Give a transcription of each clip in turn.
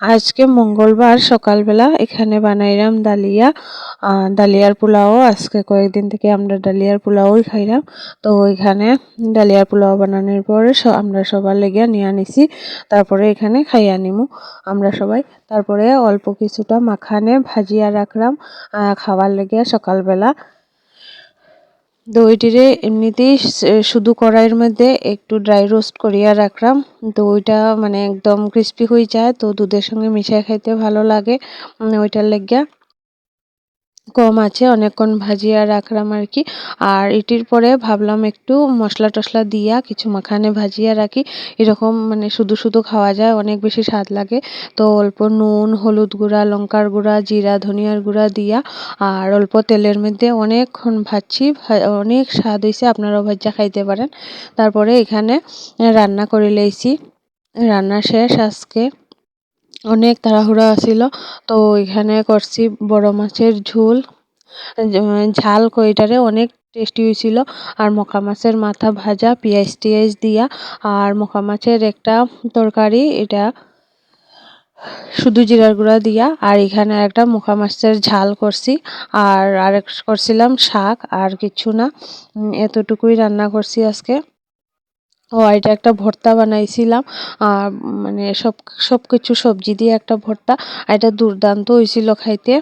আজকে মঙ্গলবার সকালবেলা এখানে বানাইলাম ডালিয়া ডালিয়ার পোলাও। আজকে কয়েকদিন থেকে আমরা ডালিয়ার পোলাওই খাইলাম তো ওইখানে ডালিয়ার পোলাও বানানোর পরে আমরা সবার লেগে নিয়ে আনিছি। তারপরে এখানে খাইয়া নিমু আমরা সবাই। তারপরে অল্প কিছুটা মাখানে ভাজিয়া রাখলাম খাবার লেগে সকালবেলা। দইটিরে এমনিতেই শুধু কড়াইয়ের মধ্যে একটু ড্রাই রোস্ট করিয়া রাখলাম। দইটা মানে একদম ক্রিস্পি হয়ে যায়, তো দুধের সঙ্গে মিশিয়ে খাইতে ভালো লাগে ওইটার লেগে কম আছে, অনেকক্ষণ ভাজিয়া রাখলাম আর কি। আর এটির পরে ভাবলাম একটু মশলা টশলা দিয়া কিছু মাখানে ভাজিয়া রাখি। এরকম মানে শুধু শুধু খাওয়া যায়, অনেক বেশি স্বাদ লাগে। তো অল্প নুন, হলুদ গুঁড়া, লঙ্কার গুঁড়া, জিরা, ধনিয়ার গুঁড়া দিয়া আর অল্প তেলের মধ্যে অনেকক্ষণ ভাজছি। অনেক স্বাদ হয়েছে আপনারাও ভাজা খাইতে পারেন। তারপরে এখানে রান্না করে লইছি। রান্না শেষ আজকে। অনেক তাড়াহুড়া আছিল। তো ওইখানে করছি বড় মাছের ঝোল। ঝাল কইটারে অনেক টেস্টি হয়েছিল আর মকা মাছের মাথা ভাজা, পেঁয়াজ টিয়াজ দিয়া। আর মকা মাছের একটা তরকারি, এটা শুধু জিরার গুঁড়া দিয়া। আর এখানে একটা মুখা মাছের ঝাল করছি। আর আরেক করছিলাম শাক, আর কিছু না। এতটুকুই রান্না করছি আজকে। ও, এটা একটা ভর্তা বানাইছিলাম। আর মানে সব সব কিছু সবজি দিয়ে একটা ভর্তা। আর এটা দুর্দান্ত হয়েছিল খাইতে।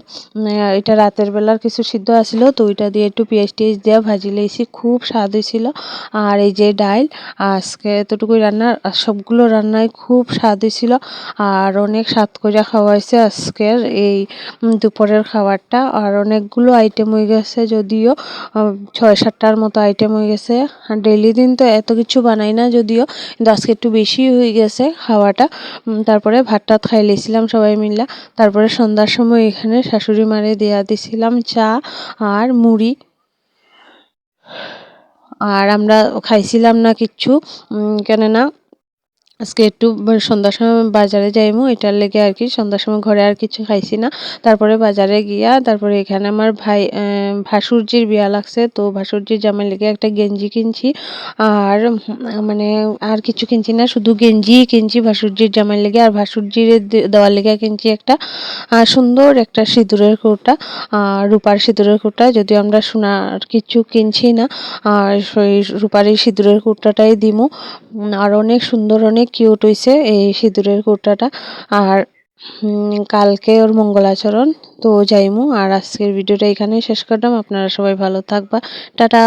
এটা রাতের বেলার কিছু সিদ্ধ আসিল তো ওইটা দিয়ে একটু পেঁয়াজ টিয়াজ দিয়ে ভাজি লেছি খুব স্বাদ হয়েছিল আর এই যে ডাইল, আজকে এতটুকুই রান্না সবগুলো রান্নায় খুব স্বাদ হয়েছিল আর অনেক স্বাদ করে খাওয়া হয়েছে আজকের এই দুপুরের খাবারটা। আর অনেকগুলো আইটেম হয়ে গেছে যদিও ছয় সাতটার মতো আইটেম হয়ে গেছে। ডেলি দিন তো এত কিছু বানাই না। যদিও, কিন্তু আজকে একটু বেশি হয়ে গেছে খাওয়াটা তারপরে ভাত টাত খাই লেছিলাম সবাই মিলা তারপরে সন্ধ্যার সময় এখানে শাশুড়ি মারে দেয়া দিছিলাম চা আর মুড়ি। আর আমরা খাইছিলাম না কিচ্ছু। কেননা আজকে একটু সন্ধ্যার সময় বাজারে যাইমু, এটার লেগে আর কি সন্ধ্যার সময় ঘরে আর কিছু খাইছি না। তারপরে বাজারে গিয়া, তারপরে এখানে আমার ভাই ভাসুরজির বিয়া লাগছে, তো ভাসুরজির জামাই লেগে একটা গেঞ্জি কিনছি। আর মানে আর কিছু কিনছি না, শুধু গেঞ্জি কিনছি ভাসুরজির জামাই লেগে। আর ভাসুরজির দেওয়ার লেগে কিনছি একটা সুন্দর একটা সিঁদুরের কৌটা রূপার সিঁদুরের কৌটা যদিও আমরা সোনার কিছু কিনছি না, আর সেই রূপার এই সিঁদুরের কৌটাটাই দিমু। আর অনেক সুন্দর, অনেক কিউট হইছে এই সিঁদুরের কুর্তাটা। আর কালকে ওর মঙ্গলাচরণ, তো যাইমু। আর আজকের ভিডিওটা এখানেই শেষ করলাম। আপনারা সবাই ভালো থাকবা। টাটা!